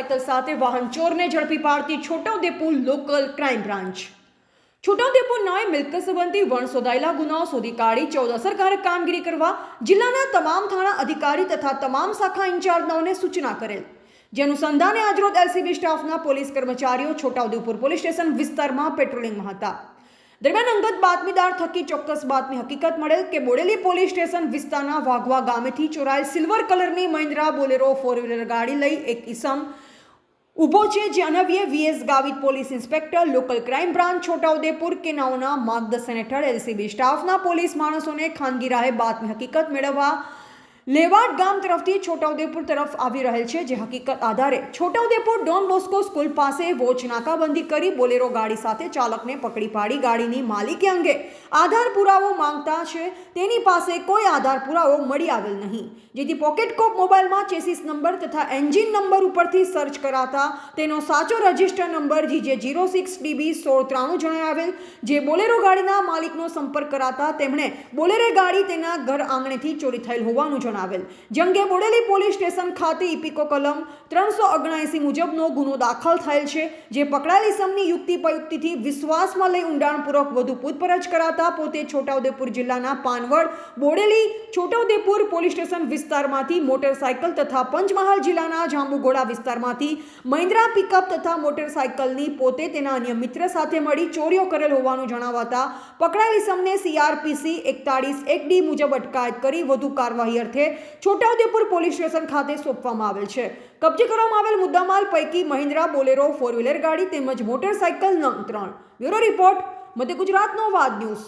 પિત્તલ સાથે વાહન ચોરને ઝડપી પાડતી Chhota Udepur local crime branch Chhota Udepur નાય મિલકત સંબંધી વણ શોધાયેલા ગુનાઓ શોધી કાઢી ચૌદ અસરકારક કામગીરી કરવા જિલ્લાના તમામ થાણા અધિકારી તથા તમામ શાખા ઇન્ચાર્જનાઓને સૂચના કરેલ. જે અનુસંધાને આજરોજ એલસીબી સ્ટાફના પોલીસ કર્મચારીઓ છોટાઉદેપુર પોલીસ સ્ટેશન વિસ્તારમાં પેટ્રોલિંગમાં હતા. દરમિયાન અંગત બાતમીદાર થકી ચોક્કસ બાતમી હકીકત મળેલ કે બોડેલી પોલીસ સ્ટેશન વિસ્તારના વાઘવા ગામેથી ચોરાયેલ સિલ્વર કલરની મહિન્દ્રા બોલેરો ફોર વ્હીલર ગાડી લઈ એક ઈસમ ઊભો છે જે અનવ્ય V S Gavit police inspector, local crime branch, Chhota Udepur કે નાઓના માર્ગદર્શન હેઠળ એલસીબી સ્ટાફના પોલીસ માણસોને ખાનગી રાહે બાતમી હકીકત મેળવવા લેવાડ ગામ તરફથી છોટાઉદેપુર તરફ આવી રહેલ છે, જે હકીકત આધારે છોટાઉદેપુર ડોન બોસ્કો સ્કૂલ પાસે વોચ નાકાબંધી કરી બોલેરો ગાડી સાથે ચાલકને પકડી પાડી ગાડીની માલિકી અંગે આધાર પુરાવો માંગતા છે. તેની પાસે કોઈ આધાર પુરાવો મળી આવેલ નહીં, જેથી પોકેટ કોપ મોબાઈલમાં ચેસિસ નંબર તથા એન્જિન નંબર ઉપરથી સર્ચ કરાતા તેનો સાચો register number G J zero six D B સોળ ત્રાણું જણાવેલ જે બોલેરો ગાડીના માલિકનો સંપર્ક કરાતા તેમણે બોલેરે ગાડી તેના ઘર આંગણેથી ચોરી થયેલ હોવાનું જણાવેલ. જંગે બોડેલી પોલીસ સ્ટેશન ખાતે ઇપિકો કલમ ત્રણસો ઓગણએંસી મુજબનો ગુનો દાખલ થયેલ છે, જે પકડાયેલ ઇસમની યુક્તિ પ્રયુક્તિથી વિશ્વાસમાં લઈ ઊંડાણપૂર્વક વધુ પૂછપરછ કરાતા પોતે છોટાઉદેપુર જિલ્લાના પાનવડ, બોડેલી છોટાઉદેપુર પોલીસ સ્ટેશન વિસ્તારમાંથી મોટરસાયકલ તથા પંચમહાલ જિલ્લાના જાંબુઘોડા વિસ્તારમાંથી મહિન્દ્રા પિકઅપ તથા મોટરસાયકલની પોતે તેના અન્ય મિત્ર સાથે મળી ચોરીઓ કરેલ હોવાનું જણાવતા પકડાયેલ ઇસમને સીઆરપીસી એકતાળીસ એક ડી મુજબ અટકાયત કરી વધુ કાર્યવાહી અર્થે છોટાઉદેપુર પોલીસ સ્ટેશન ખાતે સોંપવામાં આવેલ છે. કબજે કરવામાં આવેલ મુદ્દામાલ પૈકી મહિન્દ્રા બોલેરો ફોર વ્હીલર ગાડી તેમજ મોટરસાઇકલ ત્રણ. બ્યુરો રિપોર્ટ, મધ્ય ગુજરાતનો વાદ ન્યૂઝ.